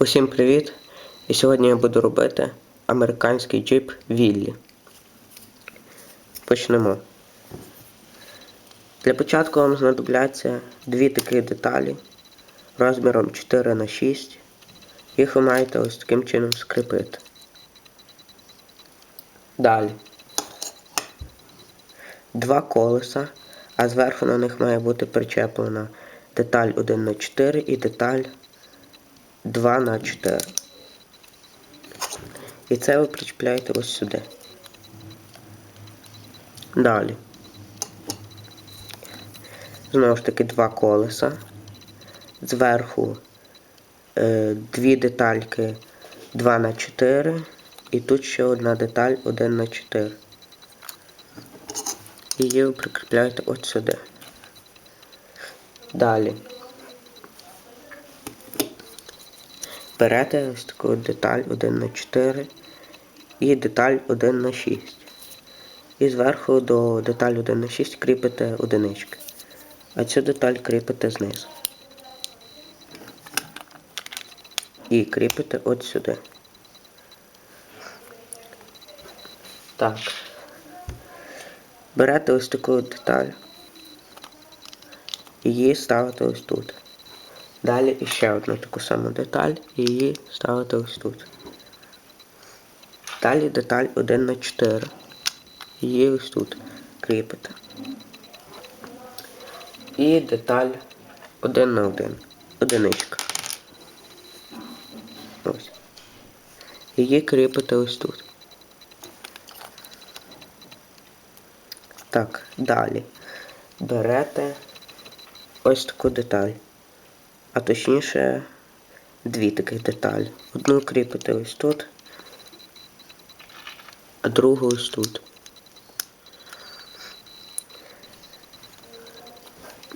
Усім привіт! І сьогодні я буду робити американський джип Віллі. Почнемо. Для початку вам знадобляться дві такі деталі розміром 4х6. Їх ви маєте ось таким чином скріпити. Далі. Два колеса, а зверху на них має бути причеплена деталь 1х4 і деталь 2 на 4. І це ви причіпляєте ось сюди. Далі. Знову ж таки два колеса. Зверху е, дві детальки 2 на 4 і тут ще одна деталь 1 на 4. Її ви прикріпляєте от сюди. Далі. Берете ось таку деталь 1 на 4 і деталь 1 на 6. І зверху до деталь 1 на 6 кріпите одинички. А цю деталь кріпите знизу. І кріпите от сюди. Так. Берете ось таку деталь. І її ставите ось тут. Далі іще одну таку саму деталь і її ставите ось тут. Далі деталь 1 на 4. Її ось тут кріпите. І деталь 1 на 1. Одиничка. Ось. Її кріпите ось тут. Так, далі. Берете ось таку деталь. А точніше дві таких деталі. Одну кріпите ось тут, а другу ось тут.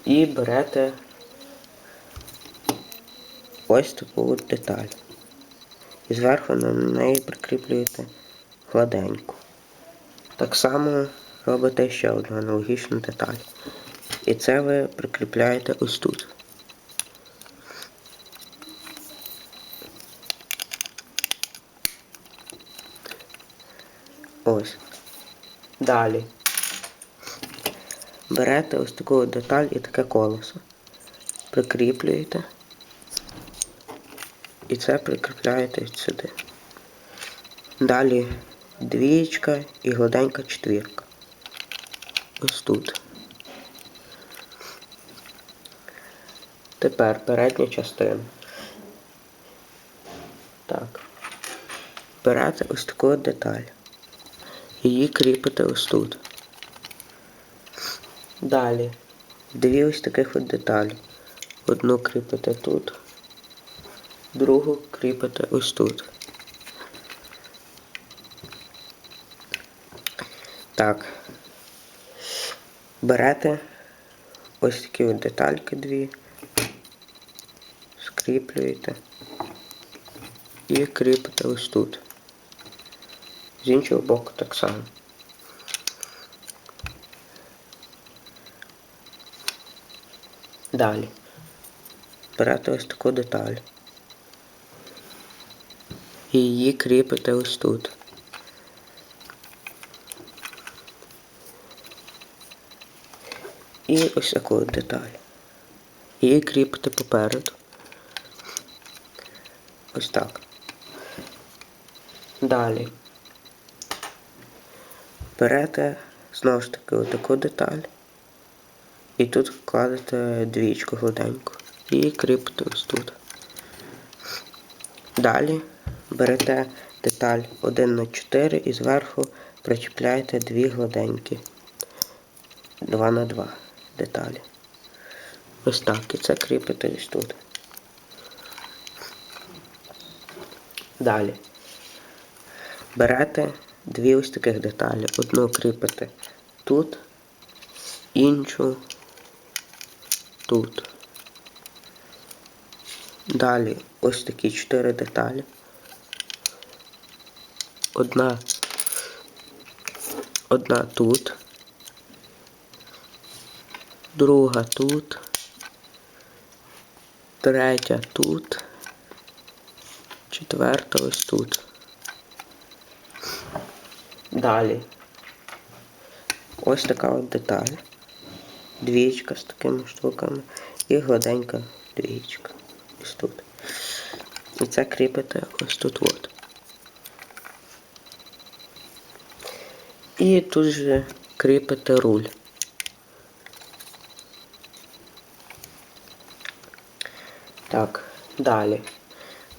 І берете ось таку деталь. І зверху на неї прикріплюєте гладеньку. Так само робите ще одну аналогічну деталь. І це ви прикріпляєте ось тут. Ось. Далі. Берете ось таку деталь і таке колесо. Прикріплюєте. І це прикріпляєте сюди. Далі двієчка і гладенька четвірка. Ось тут. Тепер передня частина. Так. Берете ось таку деталь. Її кріпите ось тут. Далі. Дві ось таких от деталі. Одну кріпите тут, другу кріпите ось тут. Так. Берете ось такі от детальки дві, скріплюєте і кріпите ось тут. З іншого боку так само. Далі. Берете ось таку деталь. І її кріпите ось тут. І ось таку деталь. Її кріпите попереду. Ось так. Далі. Берете знову ж таки отаку деталь. І тут вкладете двічку гладеньку. І кріпите ось тут. Далі берете деталь 1 на 4 і зверху причіпляєте дві гладенькі. 2 на 2 деталі. Ось так. І це кріпите ось тут. Далі. Берете дві ось таких деталі. Одну кріпите тут, іншу тут. Далі ось такі чотири деталі. Одна одна тут, друга тут, третя тут Четверта ось тут. Далі. Ось така от деталь. Двічка з такими штуками. І гладенька двічка. Ось тут. І це кріпите ось тут от. І тут же кріпите руль. Так, далі.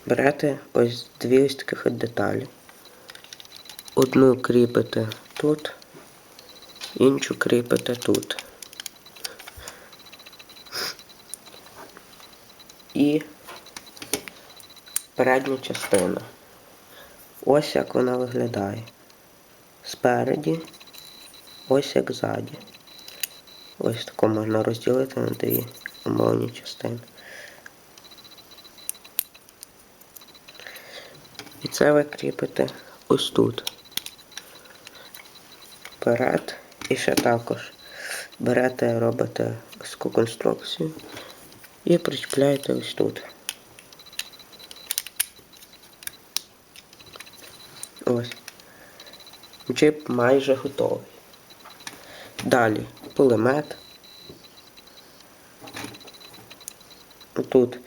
Берете ось дві ось таких от деталі. Одну кріпите тут, іншу кріпите тут. І передня частина. Ось як вона виглядає. Спереді, ось як ззаді. Ось тако можна розділити на дві умовні частини. І це ви кріпите ось тут. Вперед. І ще також берете, робите конструкцію і причіпляєте ось тут. Ось. Джип майже готовий. Далі пулемет. Тут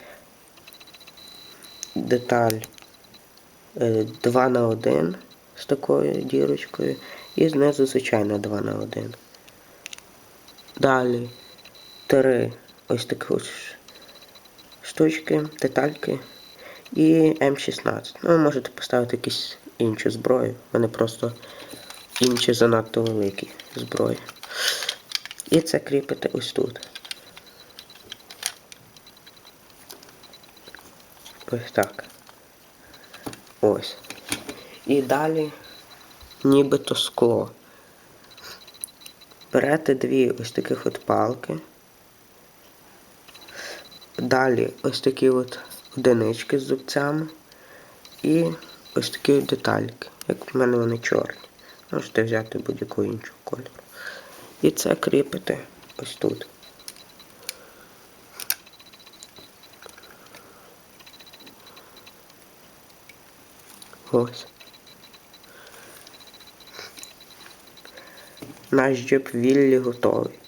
деталь 2 на 1 з такою дірочкою і знизу звичайно 2 на 1. Далі три ось такі ось штучки, детальки і М16. Ну, ви можете поставити якусь іншу зброю. Вони просто інші занадто великі зброї. І це кріпите ось тут. Ось так. Ось. І далі нібито скло. Берете дві ось таких от палки. Далі ось такі от одинички з зубцями. І ось такі от детальки. Як в мене вони чорні. Можете взяти будь-яку іншу кольору. І це кріпите ось тут. Ось. Наш джип Віллі готовий.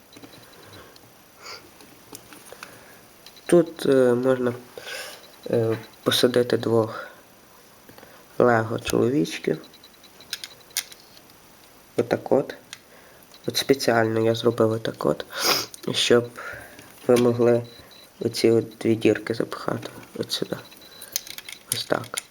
Тут е, можна е, посадити двох лего чоловічків. Отак от. От спеціально я зробив отак от, щоб ви могли оці от дві дірки запхати от сюди. Ось так.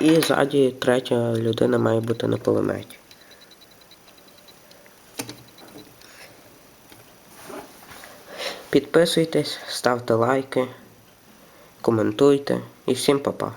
І ззаді третя людина має бути на пулеметі. Підписуйтесь, ставте лайки, коментуйте і всім па-па.